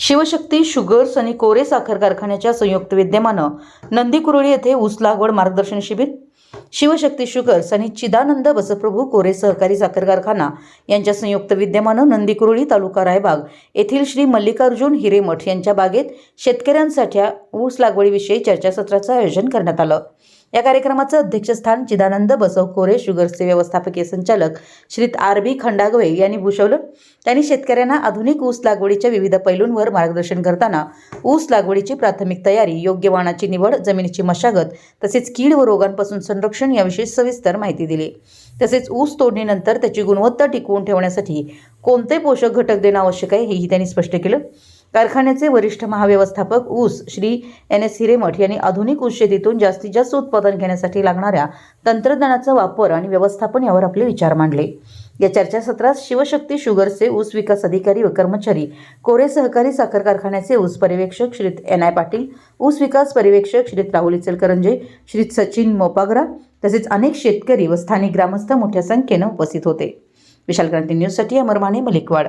Shivshakti sugars आणि कोरे साखर कारखान्याच्या संयुक्त विद्यमानं नंदीकुरळी येथे ऊस लागवड मार्गदर्शन शिबिर. शिवशक्ती शुगर्स आणि चिदानंद बसप्रभू कोरे सहकारी साखर कारखाना यांच्या संयुक्त विद्यमानं नंदीकुरळी तालुका रायबाग येथील श्री मल्लिकार्जुन हिरेमठ यांच्या बागेत शेतकऱ्यांसाठी ऊस लागवडीविषयी चर्चासत्राचं आयोजन करण्यात आलं. या कार्यक्रमाचं अध्यक्षस्थान चिदानंद बसव कोरे शुगर्सचे व्यवस्थापकीय संचालक श्रीत आर बी खंडागवे यांनी भूषवलं. त्यांनी शेतकऱ्यांना आधुनिक ऊस लागवडीच्या विविध पैलूंवर मार्गदर्शन करताना ऊस लागवडीची प्राथमिक तयारी योग्य वाणाची निवड जमिनीची मशागत तसेच कीड व रोगांपासून संरक्षण याविषयी सविस्तर माहिती दिली. तसेच ऊस तोडणीनंतर त्याची गुणवत्ता टिकवून ठेवण्यासाठी कोणते पोषक घटक देणं आवश्यक आहे हेही त्यांनी स्पष्ट केलं. कारखान्याचे वरिष्ठ महाव्यवस्थापक ऊस श्री एन एस हिरेमठ यांनी आधुनिक ऊस शेतीतून जास्तीत जास्त उत्पादन घेण्यासाठी लागणाऱ्या तंत्रज्ञानाचा वापर आणि व्यवस्थापन यावर आपले विचार मांडले. या चर्चासत्रात शिवशक्ती शुगरचे ऊस विकास अधिकारी व कर्मचारी कोरे सहकारी साखर कारखान्याचे ऊस पर्यवेक्षक श्रीत एन आय पाटील ऊस विकास पर्यवेक्षक श्रीत राहुल इचलकरंजे श्रीत सचिन मोपागरा तसेच अनेक शेतकरी व स्थानिक ग्रामस्थ मोठ्या संख्येनं उपस्थित होते. विशाल क्रांती न्यूजसाठी अमरमाने मलिकवाड.